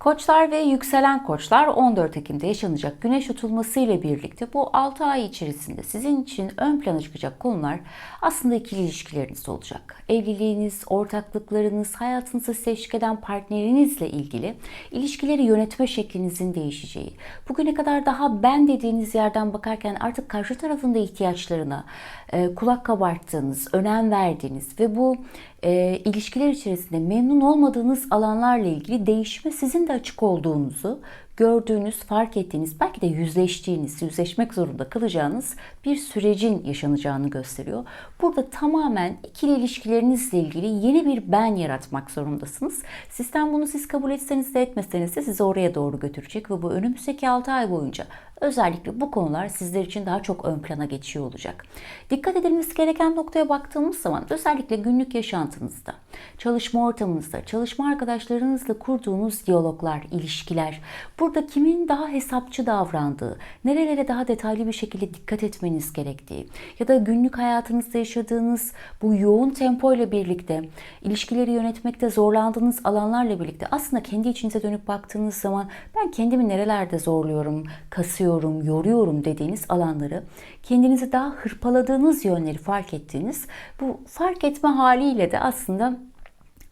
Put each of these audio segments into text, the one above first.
Koçlar ve yükselen koçlar 14 Ekim'de yaşanacak güneş tutulması ile birlikte bu 6 ay içerisinde sizin için ön plana çıkacak konular aslında ikili ilişkileriniz olacak. Evliliğiniz, ortaklıklarınız, hayatınızı teşvik eden partnerinizle ilgili ilişkileri yönetme şeklinizin değişeceği. Bugüne kadar daha ben dediğiniz yerden bakarken artık karşı tarafın da ihtiyaçlarına e, kulak kabarttığınız, önem verdiğiniz ve bu e, ilişkiler içerisinde memnun olmadığınız alanlarla ilgili değişime sizin de açık olduğunuzu gördüğünüz, fark ettiğiniz, belki de yüzleştiğiniz, yüzleşmek zorunda kalacağınız bir sürecin yaşanacağını gösteriyor. Burada tamamen ikili ilişkilerinizle ilgili yeni bir ben yaratmak zorundasınız. Sistem bunu siz kabul etseniz de etmeseniz de sizi oraya doğru götürecek ve bu önümüzdeki 6 ay boyunca özellikle bu konular sizler için daha çok ön plana geçiyor olacak. Dikkat edilmesi gereken noktaya baktığımız zaman özellikle günlük yaşantınızda, çalışma ortamınızda, çalışma arkadaşlarınızla kurduğunuz diyaloglar, ilişkiler, burada kimin daha hesapçı davrandığı, nerelere daha detaylı bir şekilde dikkat etmeniz gerektiği ya da günlük hayatınızda yaşadığınız bu yoğun tempo ile birlikte ilişkileri yönetmekte zorlandığınız alanlarla birlikte aslında kendi içinize dönüp baktığınız zaman ben kendimi nerelerde zorluyorum, kasıyorum, yoruyorum dediğiniz alanları kendinizi daha hırpaladığınız yönleri fark ettiğiniz bu fark etme haliyle de aslında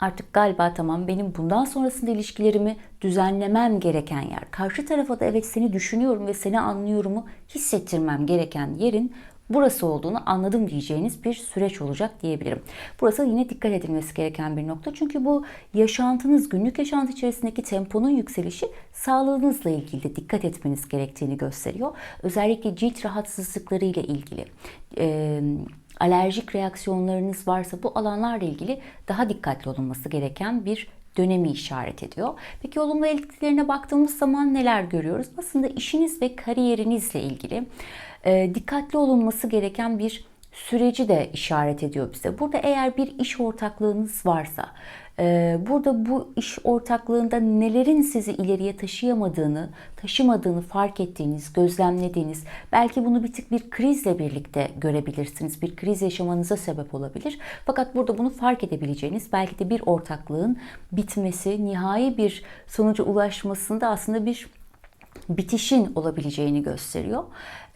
artık galiba tamam benim bundan sonrasında ilişkilerimi düzenlemem gereken yer. Karşı tarafa da evet seni düşünüyorum ve seni anlıyorumu hissettirmem gereken yerin burası olduğunu anladım diyeceğiniz bir süreç olacak diyebilirim. Burası yine dikkat edilmesi gereken bir nokta. Çünkü bu yaşantınız, günlük yaşantı içerisindeki temponun yükselişi sağlığınızla ilgili de dikkat etmeniz gerektiğini gösteriyor. Özellikle cilt rahatsızlıkları ile ilgili. Ee, alerjik reaksiyonlarınız varsa bu alanlarla ilgili daha dikkatli olunması gereken bir dönemi işaret ediyor. Peki olumlu etkilerine baktığımız zaman neler görüyoruz? Aslında işiniz ve kariyerinizle ilgili dikkatli olunması gereken bir süreci de işaret ediyor bize. Burada eğer bir iş ortaklığınız varsa, e, burada bu iş ortaklığında nelerin sizi ileriye taşıyamadığını, taşımadığını fark ettiğiniz, gözlemlediğiniz, belki bunu bir tık bir krizle birlikte görebilirsiniz. Bir kriz yaşamanıza sebep olabilir. Fakat burada bunu fark edebileceğiniz, belki de bir ortaklığın bitmesi, nihai bir sonuca ulaşmasında aslında bir bitişin olabileceğini gösteriyor.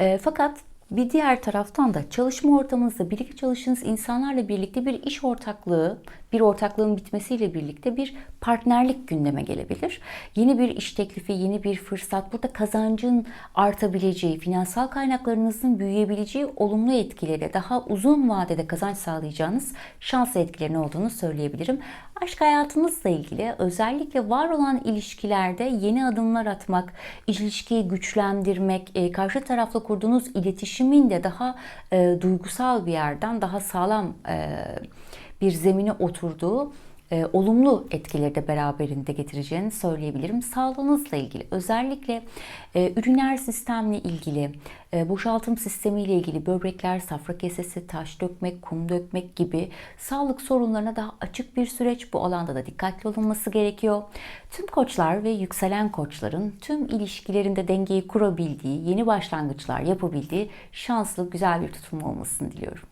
E, fakat bir diğer taraftan da çalışma ortamınızda birlikte çalıştığınız insanlarla birlikte bir iş ortaklığı, bir ortaklığın bitmesiyle birlikte bir partnerlik gündeme gelebilir. Yeni bir iş teklifi, yeni bir fırsat, burada kazancın artabileceği, finansal kaynaklarınızın büyüyebileceği olumlu etkileri, daha uzun vadede kazanç sağlayacağınız şanslı etkilerin olduğunu söyleyebilirim. Aşk hayatınızla ilgili özellikle var olan ilişkilerde yeni adımlar atmak, ilişkiyi güçlendirmek, e, karşı tarafla kurduğunuz iletişimin de daha e, duygusal bir yerden daha sağlam e, bir zemine oturduğu e, olumlu etkileri de beraberinde getireceğini söyleyebilirim. Sağlığınızla ilgili özellikle e, üriner sistemle ilgili, e, boşaltım sistemiyle ilgili böbrekler, safra kesesi, taş dökmek, kum dökmek gibi sağlık sorunlarına daha açık bir süreç. Bu alanda da dikkatli olunması gerekiyor. Tüm koçlar ve yükselen koçların tüm ilişkilerinde dengeyi kurabildiği, yeni başlangıçlar yapabildiği şanslı, güzel bir tutum olmasını diliyorum.